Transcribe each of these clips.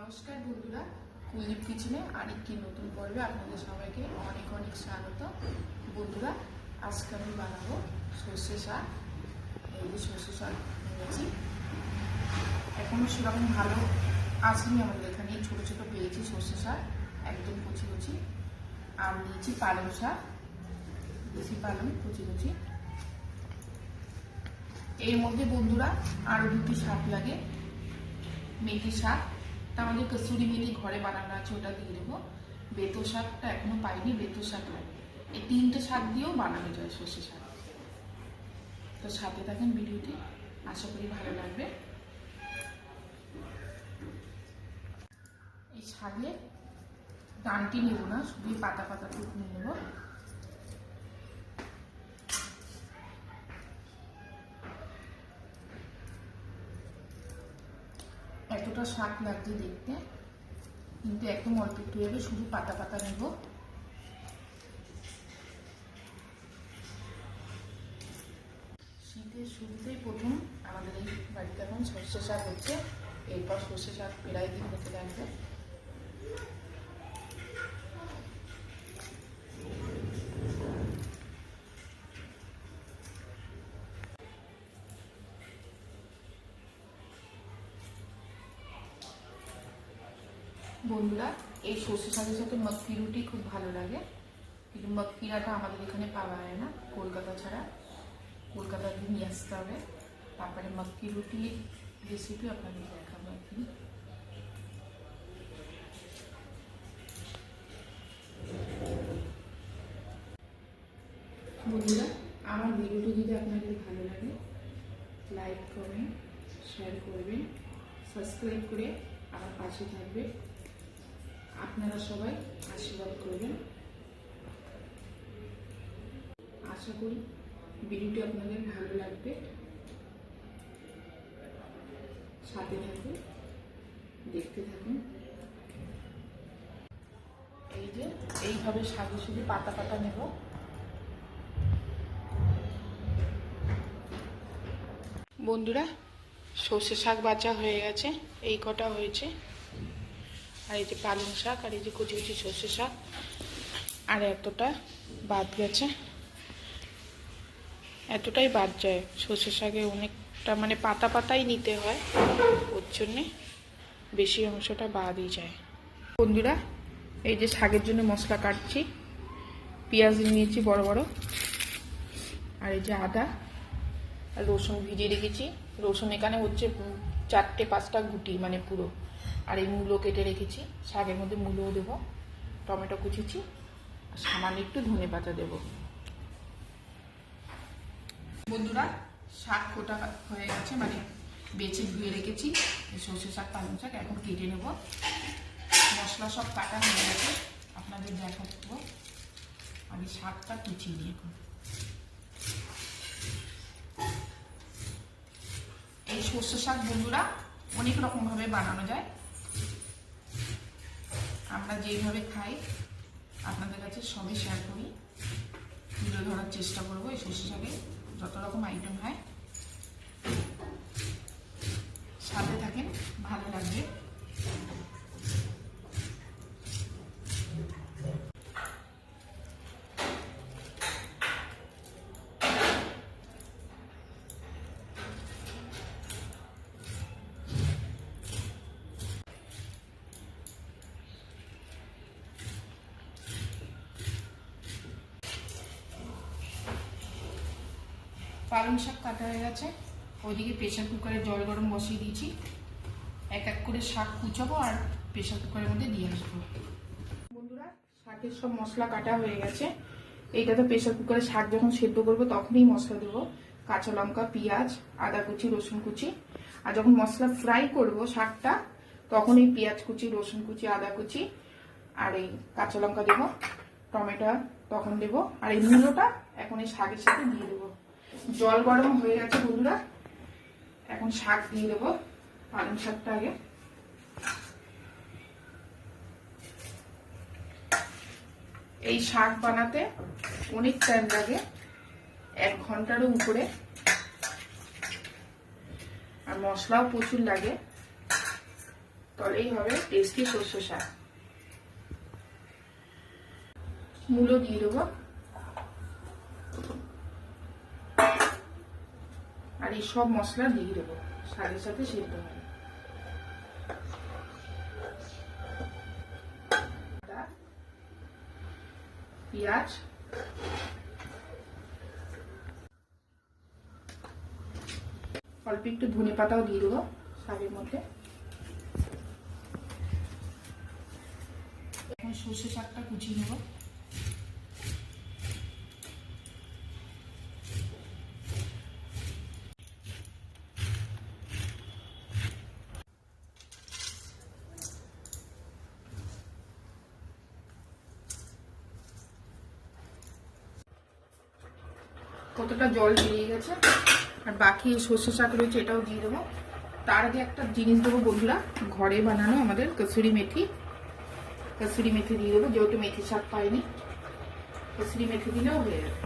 নমস্কার বন্ধুরা। কুলিপ কিচেনে আরেকটি নতুন পর্বে আপনাদের সবাইকে অনেক অনেক স্বাগত। বন্ধুরা, আজকে আমি বানাবো সর্ষে শাক। এই যে সর্ষে শাক নিয়েছি এখনও সেরকম ভালো আসেনি আমাদের এখানে। ছোটো ছোটো পেয়েছি সর্ষে শাক, একদম কুচি কুচি। আর নিয়েছি পালং শাক, দেশি পালং, কুচি কুচি। এর মধ্যে বন্ধুরা আরও দুটি শাক লাগে, মেথি শাক। তা আমাদের কসুরি মেথি ঘরে বানানো আছে, ওটা দিয়ে দেবো। বেতো শাকটা এখনও পাইনি, বেতো শাক লাগে এই তিনটে শাক দিয়েও বানানো যায় সর্ষে শাক। তো সাথে থাকেন ভিডিওটি, আশা করি ভালো লাগবে। এই শাকে ডানটি নেব না শুধু পাতা পাতা টুক নেব। এতটা শাক লাগছে দেখতে। কিন্তু একদম অল্প একটু হবে শুধু পাতা পাতা নেব। শীতের শুরুতেই প্রথম আমাদের এই বাড়িতে এখন সর্ষে শাক হচ্ছে। এরপর সর্ষে শাক প্রায় দিন হতে লাগবে। বন্ধুরা, এই সর্ষে শাকের সাথে মক্কি রুটি খুব ভালো লাগে। কিন্তু মক্কিরাটা আমাদের এখানে পাওয়া যায় না, কলকাতা ছাড়া। কলকাতা দিয়ে নিয়ে আসতে হবে। তারপরে মক্কি রুটি রেসিপি আপনাদের দেখাবো একদিন বন্ধুরা, আমার ভিডিওটি যদি আপনাদের ভালো লাগে, লাইক কমেন্ট শেয়ার করবেন সাবস্ক্রাইব করে আমার পাশে থাকবে আপনারা সবাই আশীর্বাদ করবেন। আশা করি ভিডিওটি আপনাদের ভালো লাগবে। সাথে থাকুন, দেখতে থাকুন। এই যে, এইভাবে সাজে শুধু পাতা পাতা নেব। বন্ধুরা, সর্ষে শাক বাঁচা হয়ে গেছে, এই কটা হয়েছে। আর এই যে পালং শাক আর এই যে কুচি কুচি সর্ষে শাক, আর এতটা বাদ গেছে। এতটাই বাদ যায়। সর্ষে শাকে অনেকটা মানে পাতা পাতাই নিতে হয়, ওর জন্যে বেশি অংশটা বাদই যায়। বন্ধুরা, এই যে শাকের জন্য মশলা কাটছি, পেঁয়াজ নিয়েছি বড় বড়, আর এই যে আদা আর রসুন ভিজিয়ে রেখেছি। রসুন এখানে হচ্ছে চারটে পাঁচটা গুটি মানে পুরো। আর এই মূলো কেটে রেখেছি, শাকের মধ্যে মূলোও দেবো, টমেটো কুচিছি, আর সামান্য একটু ধনে পাতা দেবো। বন্ধুরা, শাক কোটা হয়ে গেছে মানে বেছে ধুয়ে রেখেছি সর্ষে শাক, পালং শাক, এখন কেটে নেব। মশলা সব কাটা হয়ে গেছে, আপনাদের দেখাবো। আমি শাকটা কুচিয়ে নিই এখন। এই সর্ষে শাক, বন্ধুরা, অনেক রকমভাবে বানানো যায়। আমরা যেইভাবে খাই, আপনাদের কাছে সবই শেয়ার করি। তুলে ধরার চেষ্টা করব এই শস্য শাকে যত রকম আইটেম হয় সাথে থাকেন ভালো লাগবে পালং শাক কাটা হয়ে গেছে। ওইদিকে প্রেশার কুকারে জল গরম বসিয়ে দিয়েছি। এক এক করে শাক কুচাবো আর প্রেশার কুকারের মধ্যে দিয়ে আসব। বন্ধুরা, শাকের সব মশলা কাটা হয়ে গেছে। এইটাতে প্রেশার কুকারে শাক যখন সেদ্ধ করব তখনই মশলা দেবো। কাঁচা লঙ্কা, পেঁয়াজ, আদা কুচি, রসুন কুচি। আর যখন মশলা ফ্রাই করব শাকটা, তখন এই পেঁয়াজ কুচি, রসুন কুচি, আদা কুচি আর এই কাঁচা লঙ্কা দেবো। টমেটো তখন দেবো। আর এই মূলোটা এখন এই শাকের সাথে দিয়ে দেবো। জল গরম হয়ে গেছে বন্ধুরা। এখন শাক দিয়ে দেবো, পালং শাকটা আগে। এই শাক বানাতে অনেক টাইম লাগে, এক ঘন্টারও উপরে। আর মশলাও প্রচুর লাগে। তলেই হবে টেস্টি সর্ষে শাক। মূলো দিয়ে দেবো। আর এই সব মশলা দিয়ে দেবো। শাকের সাথে সেদ্ধ হবে। পেঁয়াজ। অল্প একটু ধনে পাতাও দিয়ে দেবো শাকের মধ্যে। এখন সর্ষে শাকটা কুচিয়ে নেব। কতটা জল বেরিয়ে গেছে? আর বাকি সর্ষে শাক রয়েছে, এটাও দিয়ে দেবো। তার আগে একটা জিনিস দেবো বন্ধুরা, ঘরে বানানো আমাদের কসুরি মেথি। কসুরি মেথি দিয়ে দেবো, যেহেতু মেথি শাক পাইনি। কসুরি মেথি দিলেও হয়ে যাবে।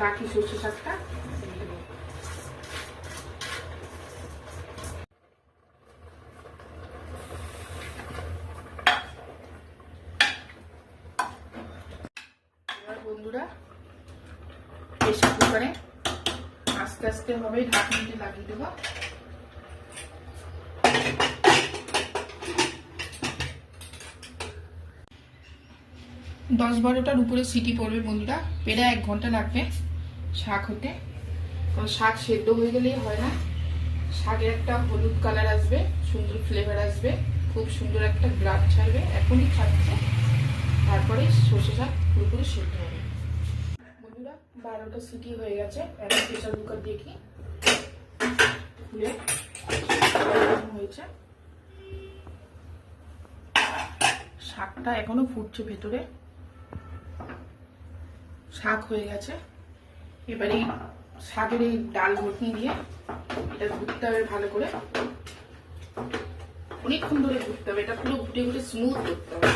বাকি সর্ষে শাকটা দিয়ে দেবো এবার বন্ধুরা আস্তে আস্তে হবে ঢাকনিতে লাগিয়ে দেবো। দশ বারোটার উপরে সিটি পড়বে বন্ধুরা পেরে এক ঘণ্টা লাগবে শাক হতে। কারণ শাক সেদ্ধ হয়ে গেলেই হয় না। শাকের একটা হলুদ কালার আসবে, সুন্দর ফ্লেভার আসবে, খুব সুন্দর একটা গ্রাম ছাড়বে। এখনই ছাড়ছে, তারপরে সর্ষে শাক পুরোপুরি সেদ্ধ হবে। বারোটা সিটি হয়ে গেছে। এখন প্রেশার কুকার দেখি। হয়েছে। শাকটা এখনও ফুটছে ভেতরে। শাক হয়ে গেছে। এবারে শাকের এই ডাল ঘটনি দিয়ে এটা ঘুরতে হবে ভালো করে। অনেকক্ষণ ধরে ঘুরতে হবে। এটা পুরো ঘুটে ঘুটে স্মুথ করতে হবে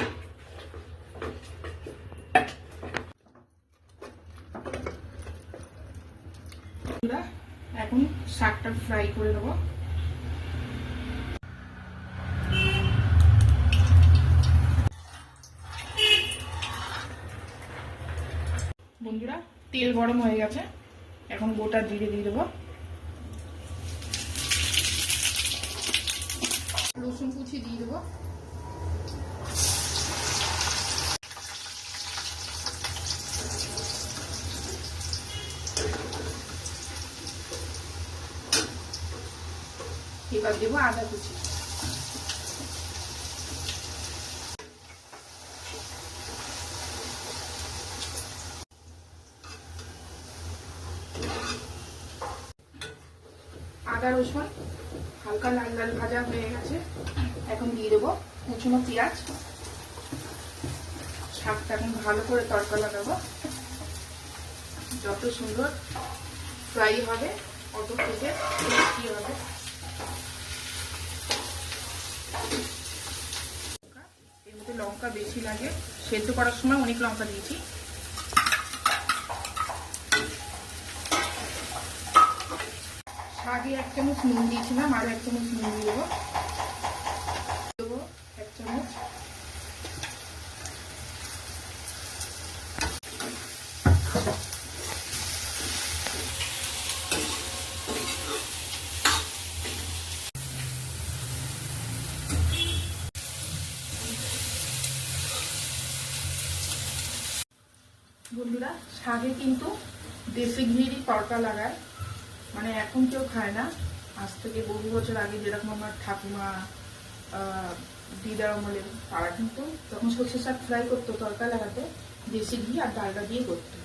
বন্ধুরা, এখন শাকটা ফ্রাই করে নেব বন্ধুরা, তেল গরম হয়ে গেছে। এখন গোটা দিয়ে দিয়ে দেবো। রসুন কুচি দিয়ে দেবো। এবার দেবো আদা কুচি আদা রসুন, হালকা লাল লাল ভাজা হয়ে গেছে। এখন দিয়ে দেবো কুচনো পেঁয়াজ। শাকটা এখন ভালো করে তড়কা লাগাবো। যত সুন্দর ফ্রাই হবে, অত খেতে টেস্টি হবে। এর মধ্যে লঙ্কা বেশি লাগে। সেদ্ধ করার সময় অনেক লঙ্কা দিয়েছি। শাকে এক চামচ নুন দিয়েছিলাম, আরও এক চামচ নুন দিয়ে দেবো এক চামচ বন্ধুরা শাকে কিন্তু দেশি ঘিরই তড়কা লাগায়। মানে এখন কেউ খায় না। আজ থেকে বহু বছর আগে যেরকম আমার ঠাকুমা দিদার আমলে তারা কিন্তু তখন সর্ষে শাক ফ্রাই করতো তড়কা লাগাতে, দেশি ঘি আর ডালটা দিয়ে করতো।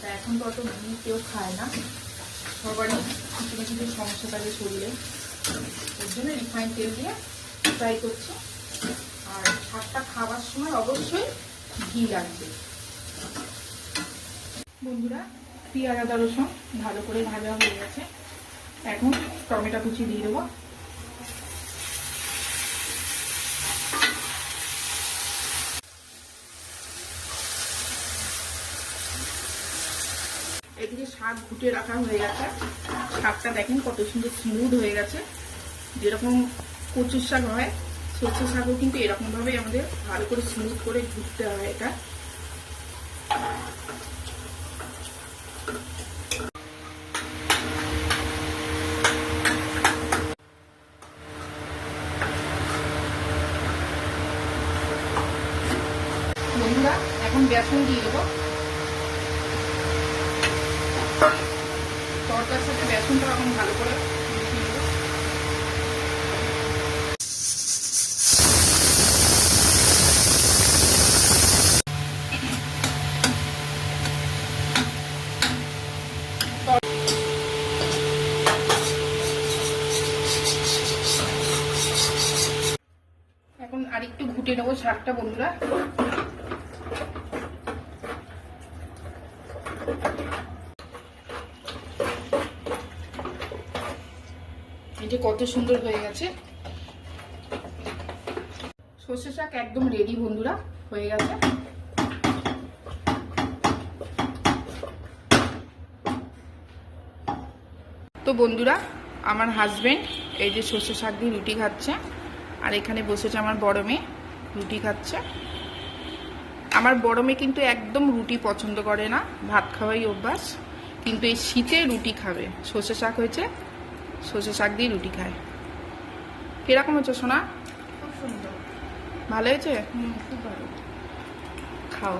তা এখন তো অত ঘি কেউ খায় না। সবারই কিছু না কিছু সমস্যা থাকে শরীরে ওর জন্য রিফাইন তেল দিয়ে ফ্রাই করছে। আর শাকটা খাওয়ার সময় অবশ্যই ঘি লাগবে। বন্ধুরা পেঁয়াজ আদা রসুন ভালো করে ভাজা হয়ে গেছে। এখন টমেটো কুচি দিয়ে দেবো। এদিকে শাক ঘুটে রাখা হয়ে গেছে। শাকটা দেখেন কত সুন্দর স্মুথ হয়ে গেছে। যেরকম কচুর শাক হয় সর্ষে শাকও কিন্তু এরকম ভাবে আমাদের ভালো করে স্মুথ করে ঘুরতে হয় এটা বন্ধুরা এখন দিয়ে দেবো। তরকার সাথে বেসনটা এখন ভালো করে এখন আরেকটু ঘুটে নেব শাকটা বন্ধুরা। এটা কত সুন্দর হয়ে গেছে। সর্ষে শাক একদম রেডি বন্ধুরা, হয়ে গেছে। তো বন্ধুরা, আমার হাজবেন্ড এই যে সর্ষে শাক দিয়ে রুটি খাচ্ছে, আর এখানে বসেছে আমার বড় মেয়ে, রুটি খাচ্ছে। আমার বড় মেয়ে কিন্তু একদম রুটি পছন্দ করে না ভাত খাওয়াই অভ্যাস কিন্তু এই শীতে রুটি খাবে। সর্ষে শাক হয়েছে সর্ষে শাক দিয়ে রুটি খায়। কীরকম হচ্ছে সোনা? ভালো হয়েছে? খাও।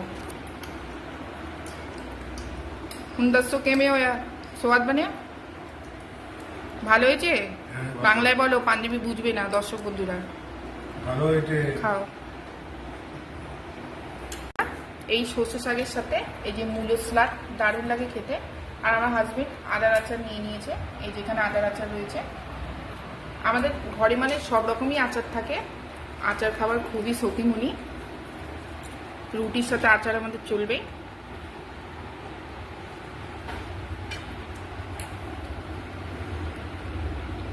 দস্তো কেমে হয়া? সোয়াদ বানিয়া? ভালো হয়েছে? হ্যাঁ, বাংলায় বলো পাঞ্জাবি বুঝবে না দর্শক বন্ধুরা। ভালো এটা খাও। এই সর্ষে শাকের সাথে, এই যে মূলো স্লাদ দারুণ লাগে খেতে। আর আমার হাজবেন্ড আদার আচার নিয়ে নিয়েছে, এই যেখানে আদার আচার রয়েছে। আমাদের ঘরে মানে সব রকমই আচার থাকে। আচার খাবার খুবই উনি। রুটির সাথে আচার আমাদের চলবে।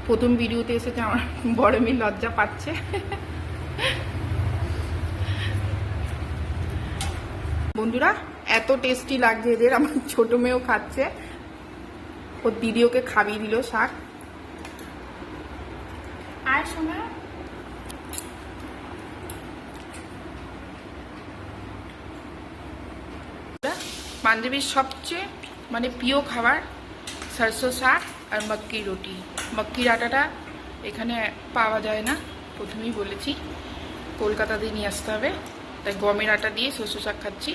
প্রথম ভিডিওতে এসেছে আমার বড় মেয়ে লজ্জা পাচ্ছে। বন্ধুরা এত টেস্টি লাগছে এদের আমার ছোট মেয়েও খাচ্ছে। ওর দিদি ওকে খাবিয়ে দিল শাক। আর শোনা। পাঞ্জাবির সবচেয়ে মানে প্রিয় খাবার সরষো শাক আর মক্কি রুটি। মক্কির আটাটা এখানে পাওয়া যায় না প্রথমেই বলেছি। কলকাতাতে নিয়ে আসতে হবে। তাই গমের আটা দিয়ে শস্য শাক খাচ্ছি।